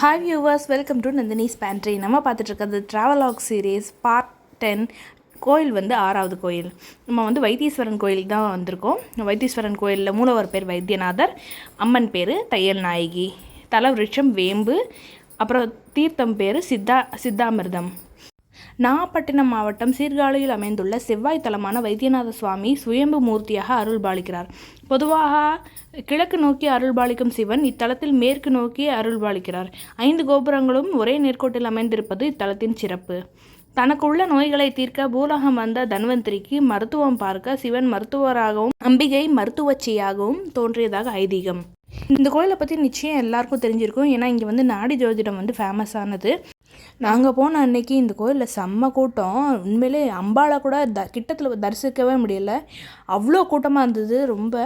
Hi viewers welcome to Nandini's pantry நம்ம பார்த்துட்டுருக்கிறது travelogue series part ten கோயில் வந்து ஆறாவது கோயில். நம்ம வந்து வைத்தீஸ்வரன் கோயிலுக்கு தான் வந்திருக்கோம். வைத்தீஸ்வரன் கோயிலில் மூலவர் பேர் வைத்தியநாதர் அம்மன் பேர் தையல் நாயகி தலவிருட்சம் வேம்பு அப்புறம் தீர்த்தம் பேர் சித்தா சித்தாமிர்தம். நாகப்பட்டினம் மாவட்டம் சீர்காழியில் அமைந்துள்ள செவ்வாய் தலமான வைத்தியநாத சுவாமி சுயம்பு மூர்த்தியாக அருள்பாலிக்கிறார். பொதுவாக கிழக்கு நோக்கி அருள்பாலிக்கும் சிவன் இத்தலத்தில் மேற்கு நோக்கி அருள்பாலிக்கிறார். ஐந்து கோபுரங்களும் ஒரே நேர்கோட்டில் அமைந்திருப்பது இத்தலத்தின் சிறப்பு. தனக்குள்ள நோய்களை தீர்க்க பூலகம் வந்த தன்வந்திரிக்கு மருத்துவம் பார்க்க சிவன் மருத்துவராகவும் அம்பிகை மருத்துவச்சியாகவும் தோன்றியதாக ஐதீகம். இந்த கோயிலை பற்றி நிச்சயம் எல்லாருக்கும் தெரிஞ்சிருக்கும். ஏன்னா இங்கே வந்து நாடி ஜோதிடம் வந்து ஃபேமஸ் ஆனது. நாங்கள் போன அன்னைக்கு இந்த கோயிலில் செம்ம கூட்டம். உண்மையிலே அம்பாளை கூட த கிட்டத்தில் தரிசிக்கவே முடியல. அவ்வளோ கூட்டமாக இருந்தது ரொம்ப.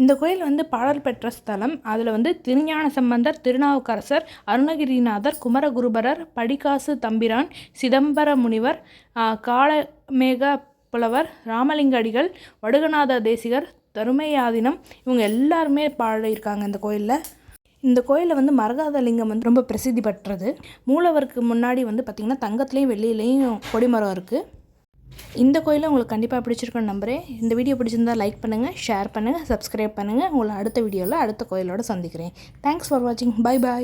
இந்த கோயில் வந்து பாடல் பெற்ற ஸ்தலம். அதில் வந்து திருஞான சம்பந்தர் திருநாவுக்கரசர் அருணகிரிநாதர் குமரகுருபரர் படிகாசு தம்பிரான் சிதம்பர முனிவர் காலமேக காளமேக புலவர் ராமலிங்க அடிகள் வடுகநாத தேசிகர் தருமையாதினம் இவங்க எல்லாருமே பாடியிருக்காங்க இந்த கோயிலில். இந்த கோயிலில் வந்து மரகாத லிங்கம் வந்து ரொம்ப பிரசித்தி பெற்றது. மூலவருக்கு முன்னாடி வந்து பார்த்திங்கன்னா தங்கத்துலேயும் வெள்ளியிலையும் கொடிமரம் இருக்குது இந்த கோயிலை உங்களுக்கு கண்டிப்பாக பிடிச்சிருக்குன்னு நம்புகிறேன் இந்த வீடியோ பிடிச்சிருந்தா லைக் பண்ணுங்கள் ஷேர் பண்ணுங்கள் சப்ஸ்கிரைப் பண்ணுங்கள் உங்களை அடுத்த வீடியோவில் அடுத்த கோயிலோடு சந்திக்கிறேன். தேங்க்ஸ் ஃபார் வாட்சிங் பை பாய்